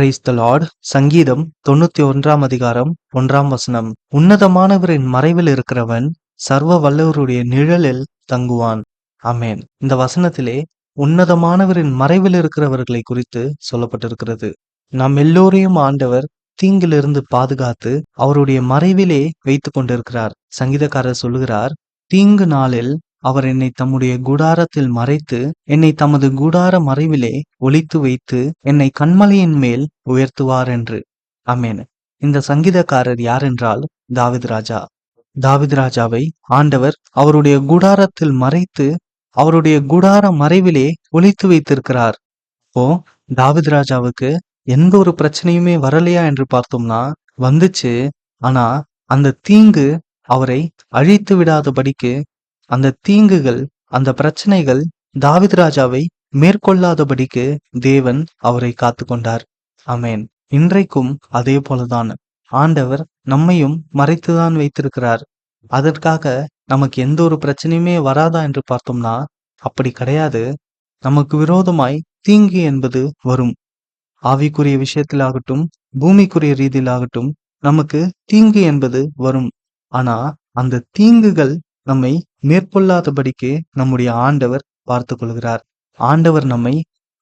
Praise the Lord சங்கீதம் தொண்ணூத்தி ஒன்றாம் அதிகாரம் ஒன்றாம் வசனம். உன்னதமானவரின் மறைவில் இருக்கிறவன் சர்வ வல்லவருடைய நிழலில் தங்குவான். அமேன் இந்த வசனத்திலே உன்னதமானவரின் மறைவில் இருக்கிறவர்களை குறித்து சொல்லப்பட்டிருக்கிறது. நாம் எல்லோரையும் ஆண்டவர் தீங்கிலிருந்து பாதுகாத்து அவருடைய மறைவிலே வைத்து கொண்டிருக்கிறார். சங்கீதக்காரர் சொல்லுகிறார் தீங்கு நாளில் அவர் என்னை தம்முடைய கூடாரத்தில் மறைத்து என்னை தமது கூடார மறைவிலே ஒழித்து வைத்து என்னை கண்மலையின் மேல் உயர்த்துவார் என்று அமேன் இந்த சங்கீதக்காரர் யார் என்றால் தாவித் ராஜா. தாவித் ராஜாவை ஆண்டவர் அவருடைய கூடாரத்தில் மறைத்து அவருடைய கூடார மறைவிலே ஒழித்து வைத்திருக்கிறார். இப்போ தாவித் ராஜாவுக்கு எந்த ஒரு பிரச்சனையுமே வரலையா என்று பார்த்தோம்னா வந்துச்சு. ஆனா அந்த தீங்கு அவரை அழித்து விடாதபடிக்கு அந்த தீங்குகள் அந்த பிரச்சனைகள் தாவித் ராஜாவை மேற்கொள்ளாதபடிக்கு தேவன் அவரை காத்து கொண்டார் அமேன் இன்றைக்கும் அதே போலதான். ஆண்டவர் நம்மையும் மறைத்துதான் வைத்திருக்கிறார். அதற்காக நமக்கு எந்த ஒரு பிரச்சனையுமே வராதா என்று பார்த்தோம்னா அப்படி கிடையாது. நமக்கு விரோதமாய் தீங்கு என்பது வரும். ஆவிக்குரிய விஷயத்திலாகட்டும் பூமிக்குரிய ரீதியிலாகட்டும் நமக்கு தீங்கு என்பது வரும். ஆனா அந்த தீங்குகள் நம்மை மேற்கொள்ளாதபடிக்கு நம்முடைய ஆண்டவர் பார்த்து கொள்கிறார் ஆண்டவர் நம்மை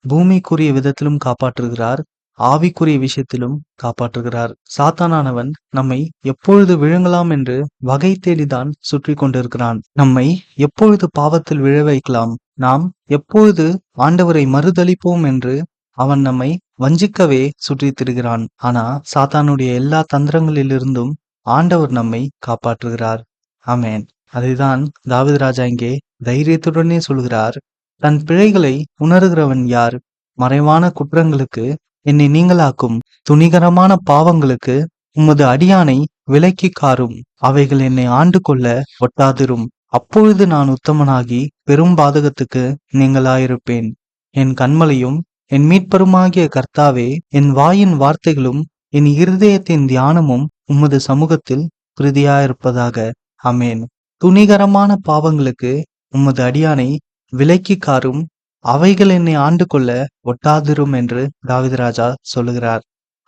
பூமிக்குரிய விதத்திலும் காப்பாற்றுகிறார் ஆவிக்குரிய விஷயத்திலும் காப்பாற்றுகிறார். சாத்தானானவன் நம்மை எப்பொழுது விழுங்கலாம் என்று வகை தேடிதான் சுற்றி கொண்டிருக்கிறான். நம்மை எப்பொழுது பாவத்தில் விழ வைக்கலாம் நாம் எப்பொழுது ஆண்டவரை மறுதளிப்போம் என்று அவன் நம்மை வஞ்சிக்கவே சுற்றி திரிகிறான் ஆனா சாத்தானுடைய எல்லா தந்திரங்களிலிருந்தும் ஆண்டவர் நம்மை காப்பாற்றுகிறார். ஆமேன். அதைதான் தாவது ராஜா இங்கே தைரியத்துடனே சொல்கிறார் தன் பிழைகளை உணர்கிறவன் யார்? மறைவான குற்றங்களுக்கு என்னை நீங்களாக்கும் துணிகரமான பாவங்களுக்கு உமது அடியானை விலக்கி காரும். அவைகள் என்னை ஆண்டு கொள்ள ஒட்டாதிரும். அப்பொழுது நான் உத்தமனாகி பெரும் பாதகத்துக்கு நீங்களாயிருப்பேன். என் கண்மலையும் என் மீட்பருமாகிய கர்த்தாவே என் வாயின் வார்த்தைகளும் என் இருதயத்தின் தியானமும் உமது சமூகத்தில் பிரதியாயிருப்பதாக. அமேன் துணிகரமான பாவங்களுக்கு உமது அடியானை விலக்கி காரும் அவைகள் என்னை ஆண்டு கொள்ள ஒட்டாதிரும் என்று தாவிதராஜா சொல்லுகிறார்.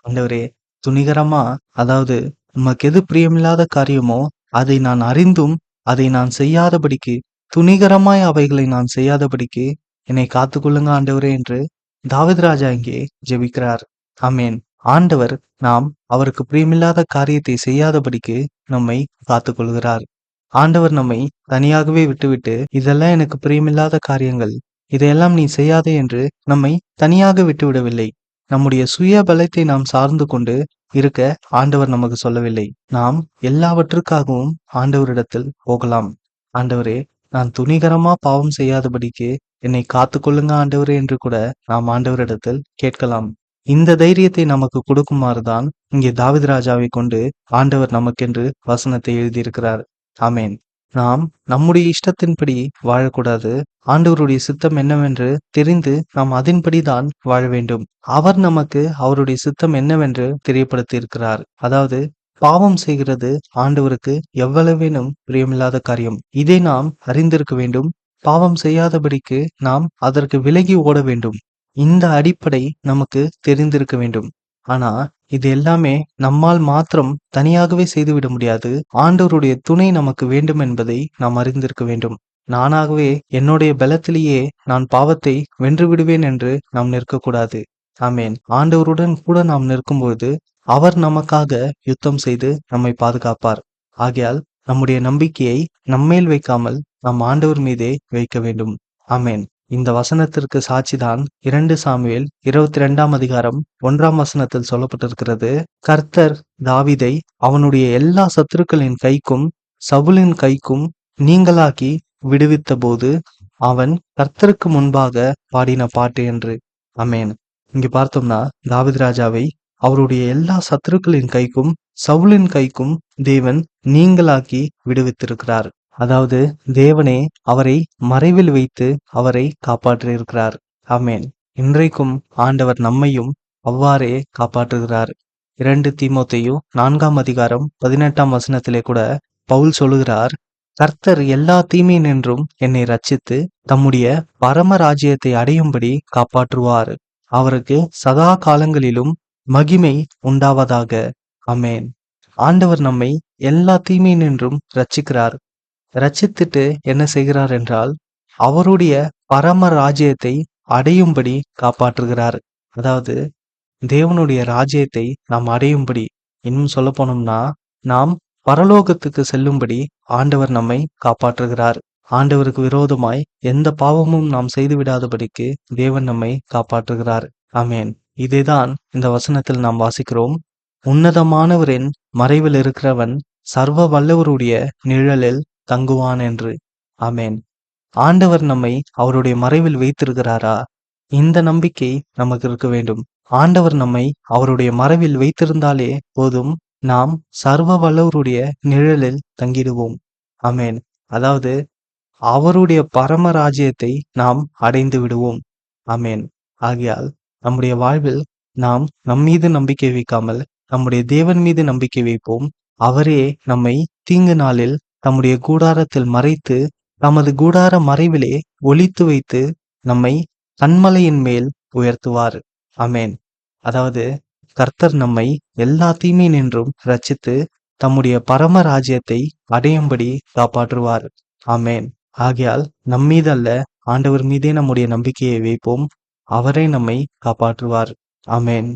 ஆண்டவரே துணிகரமா? அதாவது உமக்கு எது பிரியமில்லாத காரியமோ அதை நான் அறிந்தும் அதை நான் செய்யாதபடிக்கு துணிகரமாய் அவைகளை நான் செய்யாதபடிக்கு என்னை காத்துக்கொள்ளுங்க ஆண்டவரே என்று தாவிதராஜா இங்கே ஜெபிக்கிறார். ஆமேன். ஆண்டவர் நாம் அவருக்கு பிரியமில்லாத காரியத்தை செய்யாதபடிக்கு நம்மை காத்துக்கொள்கிறார். ஆண்டவர் நம்மை தனியாகவே விட்டுவிட்டு இதெல்லாம் எனக்கு பிரியமில்லாத காரியங்கள். இதையெல்லாம் நீ செய்யாதே என்று நம்மை தனியாக விட்டுவிடவில்லை. நம்முடைய சுய பலத்தை நாம் சார்ந்து கொண்டு இருக்க ஆண்டவர் நமக்கு சொல்லவில்லை. நாம் எல்லாவற்றுக்காகவும் ஆண்டவரிடத்தில் போகலாம். ஆண்டவரே நான் துணிகரமா பாவம் செய்யாதபடிக்கு என்னை காத்துக்கொள்ளுங்க ஆண்டவரே என்று கூட நாம் ஆண்டவரிடத்தில் கேட்கலாம். இந்த தைரியத்தை நமக்கு கொடுக்குமாறுதான் இங்கே தாவித் ராஜாவை கொண்டு ஆண்டவர் நமக்கென்று வசனத்தை எழுதியிருக்கிறார். ஆமேன். நாம் நம்முடைய இஷ்டத்தின்படி வாழக்கூடாது. ஆண்டவருடைய சித்தம் என்னவென்று தெரிந்து நாம் அதன்படிதான் வாழ வேண்டும். அவர் நமக்கு அவருடைய சித்தம் என்னவென்று தெரியப்படுத்தி இருக்கிறார் அதாவது பாவம் செய்கிறது ஆண்டவருக்கு எவ்வளவேனும் பிரியமில்லாத காரியம். இதை நாம் அறிந்திருக்க வேண்டும். பாவம் செய்யாதபடிக்கு நாம் அதற்கு விலகி ஓட வேண்டும். இந்த அடிப்படை நமக்கு தெரிந்திருக்க வேண்டும். ஆனா இது எல்லாமே நம்மால் மாத்திரம் தனியாகவே செய்துவிட முடியாது. ஆண்டவருடைய துணை நமக்கு வேண்டும் என்பதை நாம் அறிந்திருக்க வேண்டும். நானாகவே என்னுடைய பலத்திலேயே நான் பாவத்தை வென்று விடுவேன் என்று நாம் நிற்கக்கூடாது. ஆமேன். ஆண்டவருடன் கூட நாம் நிற்கும்போது அவர் நமக்காக யுத்தம் செய்து நம்மை பாதுகாப்பார். ஆகையால் நம்முடைய நம்பிக்கையை நம்மேல் வைக்காமல் நம் ஆண்டவர் மீதே வைக்க வேண்டும். ஆமேன். இந்த வசனத்திற்கு சாட்சிதான் இரண்டு சாமுவேல் இருபத்தி ரெண்டாம் அதிகாரம் ஒன்றாம் வசனத்தில் சொல்லப்பட்டிருக்கிறது. கர்த்தர் தாவிதை அவனுடைய எல்லா சத்துருக்களின் கைக்கும் சவுலின் கைக்கும் நீங்களாக்கி விடுவித்த போது அவன் கர்த்தருக்கு முன்பாக பாடின பாட்டு என்று. அமேன் இங்க பார்த்தோம்னா தாவித் ராஜாவை அவருடைய எல்லா சத்துருக்களின் கைக்கும் சவுலின் கைக்கும் தேவன் நீங்களாக்கி விடுவித்திருக்கிறார். அதாவது தேவனே அவரை மறைவில் வைத்து அவரை காப்பாற்றியிருக்கிறார். ஆமேன். இன்றைக்கும் ஆண்டவர் நம்மையும் அவ்வாறே காப்பாற்றுகிறார். இரண்டு தீமோத்தையோ நான்காம் அதிகாரம் பதினெட்டாம் வசனத்திலே கூட பவுல் சொல்லுகிறார் கர்த்தர் எல்லா தீமையினின்றும் என்னை ரச்சித்து தம்முடைய பரம ராஜ்யத்தை அடையும்படி காப்பாற்றுவார். அவருக்கு சதா காலங்களிலும் மகிமை உண்டாவதாக. அமேன் ஆண்டவர் நம்மை எல்லா தீமை நின்றும் ரட்சிக்கிறார் ரச்சித்துட்டு என்ன செய்கிறார் என்றால் அவருடைய பரம ராஜ்யத்தை அடையும்படி காப்பாற்றுகிறார். அதாவது தேவனுடைய ராஜ்யத்தை நாம் அடையும்படி இன்னும் சொல்ல போனோம்னா நாம் பரலோகத்துக்கு செல்லும்படி ஆண்டவர் நம்மை காப்பாற்றுகிறார். ஆண்டவருக்கு விரோதமாய் எந்த பாவமும் நாம் செய்து விடாதபடிக்கு தேவன் நம்மை காப்பாற்றுகிறார். ஆமேன். இதேதான் இந்த வசனத்தில் நாம் வாசிக்கிறோம். உன்னதமானவரின் மறைவில் இருக்கிறவன் சர்வ வல்லவருடைய நிழலில் தங்குவான் என்று. ஆமேன். ஆண்டவர் நம்மை அவருடைய மறைவில் வைத்திருக்கிறாரா? இந்த நம்பிக்கை நமக்கு இருக்க வேண்டும். ஆண்டவர் நம்மை அவருடைய மறைவில் வைத்திருந்தாலே போதும். நாம் சர்வ வல்லவருடைய நிழலில் தங்கிடுவோம். அமேன் அதாவது அவருடைய பரம ராஜ்யத்தை நாம் அடைந்து விடுவோம். அமேன் ஆகையால் நம்முடைய வாழ்வில் நாம் நம் மீது நம்பிக்கை வைக்காமல் நம்முடைய தேவன் மீது நம்பிக்கை வைப்போம். அவரே நம்மை தீங்கு நாளில் தம்முடைய கூடாரத்தில் மறைத்து தமது கூடார மறைவிலே ஒழித்து வைத்து நம்மை கண்மலையின் மேல் உயர்த்துவார். அமேன் அதாவது கர்த்தர் நம்மை எல்லா தீமை நின்றும் ரச்சித்து தம்முடைய பரம ராஜ்யத்தை அடையும்படி காப்பாற்றுவார். ஆமேன். ஆகையால் நம்மீது அல்ல ஆண்டவர் மீதே நம்முடைய நம்பிக்கையை வைப்போம். அவரே நம்மை காப்பாற்றுவார். ஆமேன்.